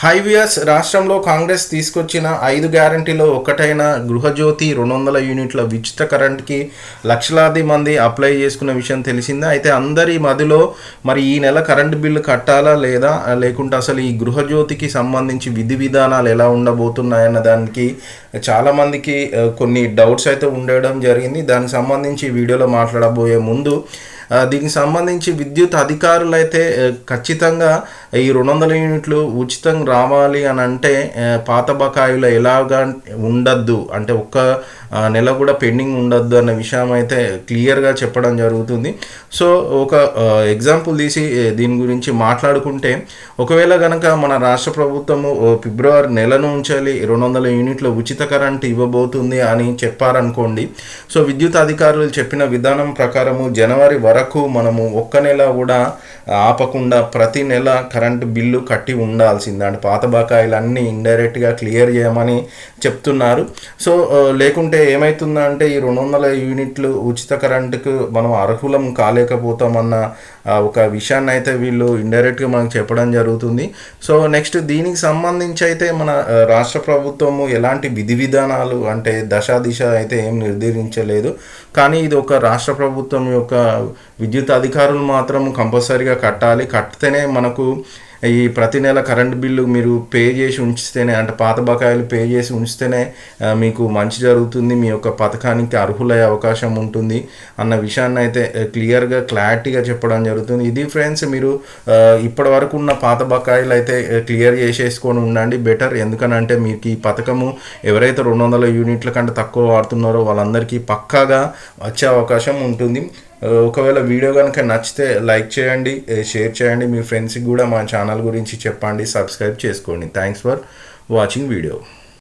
హైవియర్స్ రాష్ట్రంలో కాంగ్రెస్ తీసుకొచ్చిన ఐదు గ్యారంటీలో ఒకటైన గృహజ్యోతి రెండు వందల యూనిట్ల ఉచిత కరెంట్కి లక్షలాది మంది అప్లై చేసుకున్న విషయం తెలిసిందే? అయితే అందరి మదిలో మరి ఈ నెల కరెంటు బిల్లు కట్టాలా లేదా? లేకుంటే అసలు ఈ గృహజ్యోతికి సంబంధించి విధి విధానాలు ఎలా ఉండబోతున్నాయన్న దానికి చాలామందికి కొన్ని డౌట్స్ అయితే ఉండడం జరిగింది. దానికి సంబంధించి వీడియోలో మాట్లాడబోయే ముందు దీనికి సంబంధించి విద్యుత్ అధికారులు అయితే ఖచ్చితంగా ఈ రెండు వందల యూనిట్లు ఉచితంగా రావాలి అని అంటే పాత బకాయిలు ఎలాగా ఉండద్దు అంటే ఒక్క నెల కూడా పెండింగ్ ఉండద్దు అన్న విషయం అయితే క్లియర్గా చెప్పడం జరుగుతుంది. సో ఒక ఎగ్జాంపుల్ తీసి దీని గురించి మాట్లాడుకుంటే ఒకవేళ కనుక మన రాష్ట్ర ప్రభుత్వము ఫిబ్రవరి నెలను ఉంచాలి రెండు వందల యూనిట్ల ఉచిత కరెంట్ ఇవ్వబోతుంది అని చెప్పారనుకోండి సో విద్యుత్ అధికారులు చెప్పిన విధానం ప్రకారము జనవరి వరకు మనము ఒక్క నెల కూడా ఆపకుండా ప్రతి నెల కరెంటు బిల్లు కట్టి ఉండాల్సిందే. అంటే పాత బకాయిలన్నీ ఇండైరెక్ట్గా క్లియర్ చేయమని చెప్తున్నారు. సో లేకుంటే ఏమవుతుందంటే ఈ రెండు వందల యూనిట్లు ఉచిత కరెంటుకు మనం అర్హులం కాలేకపోతామన్న ఒక విషయాన్ని అయితే వీళ్ళు ఇండైరెక్ట్గా మనకు చెప్పడం జరుగుతుంది. సో నెక్స్ట్ దీనికి సంబంధించి అయితే మన రాష్ట్ర ప్రభుత్వము ఎలాంటి విధి విధానాలు అంటే దశ దిశ అయితే ఏం నిర్ధారించలేదు కానీ ఇది ఒక రాష్ట్ర ప్రభుత్వం యొక్క విద్యుత్ అధికారులు మాత్రం కంపల్సరీగా కట్టాలి. కట్టితేనే మనకు ఈ ప్రతి నెల కరెంట్ బిల్లు మీరు పే చేసి ఉంచితేనే అంటే పాత బకాయిలు పే చేసి ఉంచితేనే మీకు మంచి జరుగుతుంది. మీ యొక్క పథకానికి అర్హులయ్యే అవకాశం ఉంటుంది అన్న విషయాన్ని అయితే క్లియర్గా క్లారిటీగా చెప్పడం జరుగుతుంది. ఇది ఫ్రెండ్స్ మీరు ఇప్పటివరకు ఇప్పటి వరకు ఉన్న పాత బకాయిలు అయితే క్లియర్ చేసేసుకొని ఉండండి. బెటర్ ఎందుకనంటే మీకు ఈ పథకము ఎవరైతే రెండు వందల యూనిట్ల కంటే తక్కువ వాడుతున్నారో వాళ్ళందరికీ పక్కాగా వచ్చే అవకాశం ఉంటుంది. ఒకవేళ వీడియో కనుక నచ్చితే లైక్ చేయండి షేర్ చేయండి. మీ ఫ్రెండ్స్కి కూడా మా ఛానల్ గురించి చెప్పండి సబ్స్క్రైబ్ చేసుకోండి. Thanks for watching video